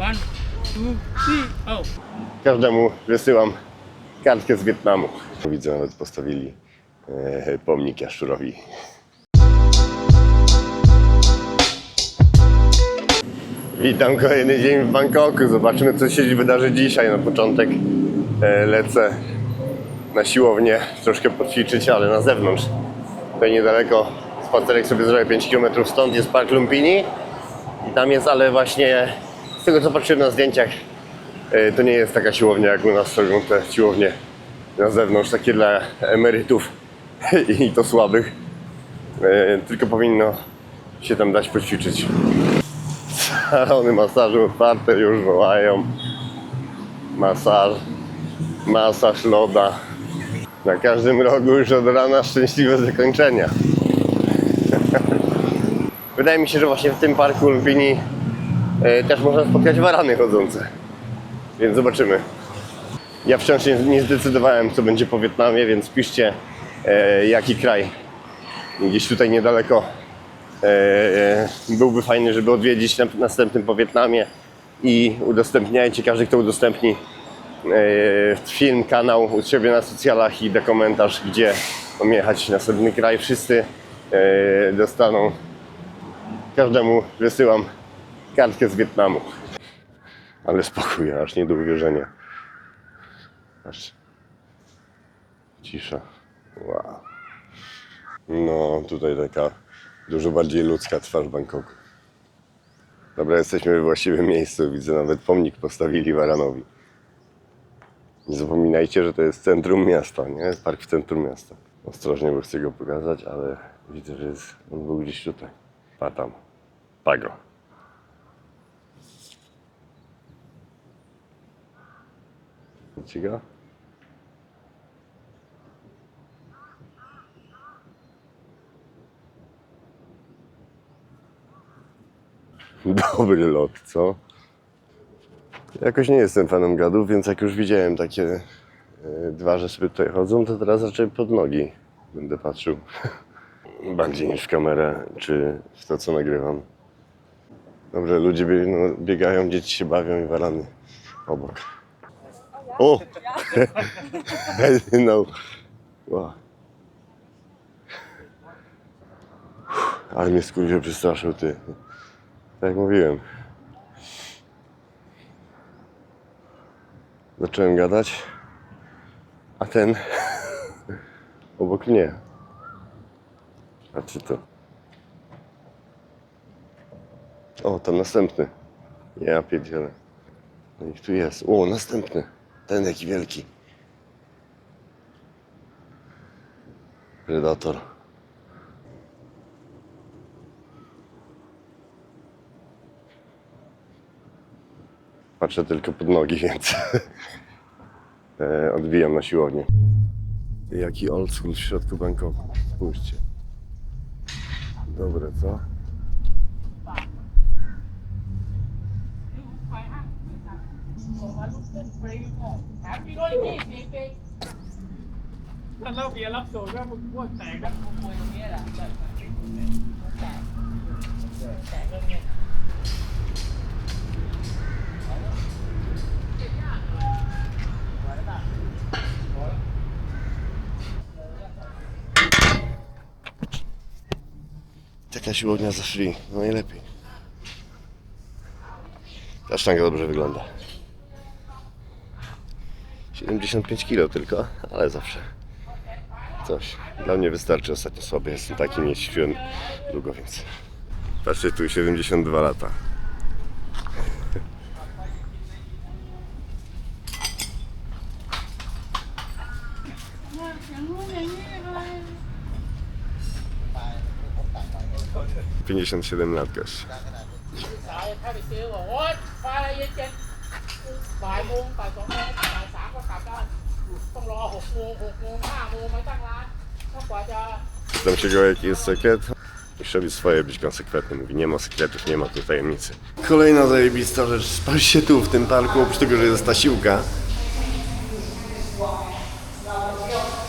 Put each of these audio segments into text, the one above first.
One, two, three, oh. Każdemu wysyłam kartkę z Wietnamu. Widzę, nawet postawili e, pomnik Jaszczurowi. Witam kolejny dzień w Bangkoku. Zobaczymy, co się wydarzy dzisiaj. Na początek e, lecę na siłownię, troszkę poćwiczyć, ale na zewnątrz. Tutaj niedaleko spacerek sobie zrobię 5 km stąd jest Park Lumpini. I tam jest, ale właśnie z tego co patrzyłem na zdjęciach, E, To nie jest taka siłownia jak u nas, są te siłownie na zewnątrz, takie dla emerytów i to słabych. E, Tylko powinno się tam dać poćwiczyć. Salony masażu otwarte już wołają. Masaż, masaż loda. Na każdym rogu już od rana szczęśliwe zakończenia. Wydaje mi się, że właśnie w tym parku Lumpini e, też można spotkać warany chodzące. Więc zobaczymy. Ja wciąż nie, nie zdecydowałem, co będzie po Wietnamie, więc piszcie, e, jaki kraj gdzieś tutaj niedaleko e, e, byłby fajny, żeby odwiedzić na, następnym po Wietnamie i udostępniajcie, każdy kto udostępni e, film, kanał u siebie na socjalach i da komentarz, gdzie mam jechać następny kraj. Wszyscy e, dostaną, każdemu wysyłam kartkę z Wietnamu. Ale spokój, aż nie do uwierzenia. Aż cisza. Wow. No, tutaj taka dużo bardziej ludzka twarz Bangkoku. Dobra, jesteśmy we właściwym miejscu. Widzę, nawet pomnik postawili Waranowi. Nie zapominajcie, że to jest centrum miasta, nie? Park w centrum miasta. Ostrożnie, bo chcę go pokazać, ale widzę, że jest, on był gdzieś tutaj. Pa tam. Pago. Dobry lot, co? Jakoś nie jestem fanem gadów, więc jak już widziałem takie e, dwa, że sobie tutaj chodzą, to teraz raczej pod nogi będę patrzył. Bardziej niż w kamerę, czy w to, co nagrywam. Dobrze, ludzie no, biegają, dzieci się bawią i warany obok. O! no. Wow. Ale mnie skurwie przestraszył, ty. Tak jak mówiłem. Zacząłem gadać, a ten obok mnie. A czy to? O, to następny. Ja pierdzielę. No ich tu jest. O, następny. Ten jaki wielki. Predator. Patrzę tylko pod nogi, więc e, odbijam na siłownię. Jaki old school w środku Bangkoku. Spójrzcie. Dobre, co? ถ้าเราเบียร์รับสูตรว่ามึงอ้วนแตกกันมวยตรงนี้แหละแตกแตกเรื่องเงี้ย Taka siłownia za free. No najlepiej. Ta sztanga dobrze wygląda. 75 kg tylko, ale zawsze coś. Dla mnie wystarczy. Ostatnio słaby jestem taki, nie ćwiczyłem długo, więc... Patrzcie, tu 72 lata. Pięćdziesiąt siedem lat gość. ต้องรอหกโมงหกโมงห้าโมงมาตั้งร้านถ้ากว่าจะ Pytam się go, jaki jest sekret. Musi robić swoje, być konsekwentny. Mówi, nie ma sekretów, nie ma tu tajemnicy. Kolejna zajebista rzecz. Spal się tu, w tym parku, oprócz tego, że jest ta siłka.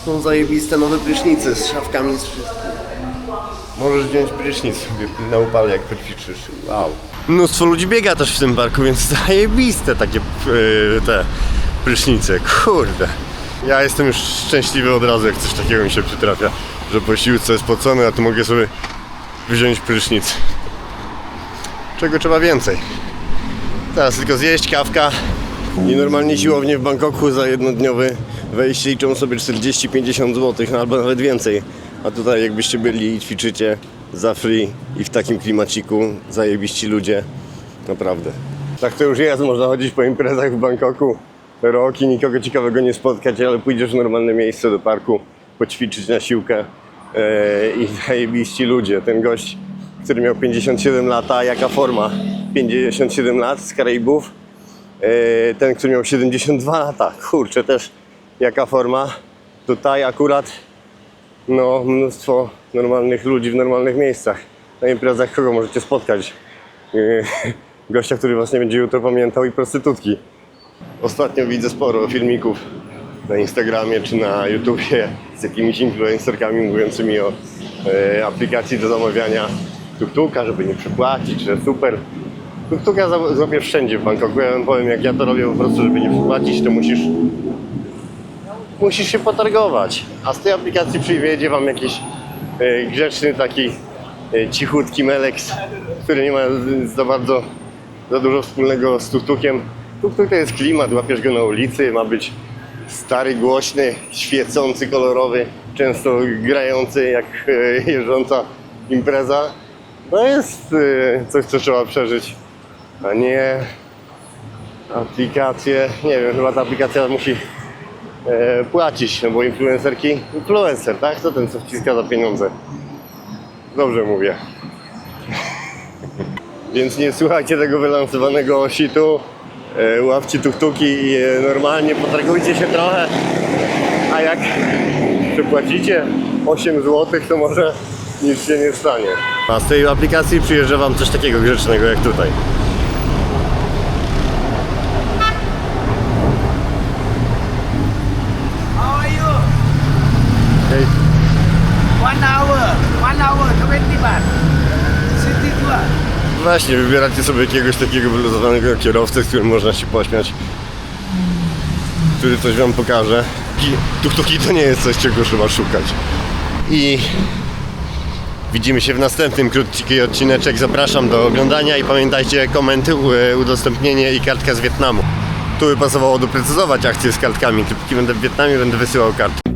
Są zajebiste nowe prysznice z szafkami z wszystkim. Możesz wziąć prysznic sobie na upale, jak poćwiczysz. Wow. mnóstwo ludzi biega też w tym parku, więc zajebiste takie yy, te prysznice, kurde. Ja jestem już szczęśliwy od razu, jak coś takiego mi się przytrafia, że po siłce spocony, a tu mogę sobie wziąć prysznic. Czego trzeba więcej? Teraz tylko zjeść kawka i normalnie siłownie w Bangkoku za jednodniowy wejście liczą sobie 40-50 zł, no albo nawet więcej. A tutaj jakbyście byli i ćwiczycie za free i w takim klimaciku, zajebiści ludzie, naprawdę. Tak to już jest, można chodzić po imprezach w Bangkoku rok i nikogo ciekawego nie spotkać, ale pójdziesz w normalne miejsce do parku, poćwiczyć na siłkę e, i zajebiści ludzie. Ten gość, który miał 57 lat, jaka forma? 57 lat z Karaibów. E, ten, który miał 72 lata, kurczę, też jaka forma. Tutaj akurat no, mnóstwo normalnych ludzi w normalnych miejscach. Na imprezach kogo możecie spotkać? E, Gościa, który was nie będzie jutro pamiętał i prostytutki. Ostatnio widzę sporo filmików na Instagramie czy na YouTubie z jakimiś influencerkami mówiącymi o e, aplikacji do zamawiania tuktuka, żeby nie przepłacić, że super. Tuktuka zrobię wszędzie w Bangkoku. Ja powiem, jak ja to robię po prostu, żeby nie przepłacić, to musisz musisz się potargować. A z tej aplikacji przyjedzie wam jakiś e, grzeczny taki e, cichutki Melex, który nie ma za bardzo za dużo wspólnego z tuktukiem. Tuktuk to jest klimat, łapiesz go na ulicy, ma być stary, głośny, świecący, kolorowy, często grający jak e, jeżdżąca impreza. To jest e, coś, co trzeba przeżyć, a nie aplikacje. Nie wiem, chyba ta aplikacja musi e, płacić, no bo influencerki, influencer, tak? To ten, co wciska za pieniądze. Dobrze mówię. Więc nie słuchajcie tego wylansowanego ositu, e, łapcie tuktuki i e, normalnie potargujcie się trochę. A jak przepłacicie 8 zł, to może nic się nie stanie. A z tej aplikacji przyjeżdża Wam coś takiego grzecznego jak tutaj. Właśnie, wybieracie sobie jakiegoś takiego wyluzowanego kierowcę, z którym można się pośmiać, który coś wam pokaże. Tuktuki to nie jest coś, czego trzeba szukać. I widzimy się w następnym krótki odcineczek. Zapraszam do oglądania i pamiętajcie komenty, udostępnienie i kartka z Wietnamu. Tu by pasowało doprecyzować akcję z kartkami. Póki będę w Wietnamie, będę wysyłał kartki.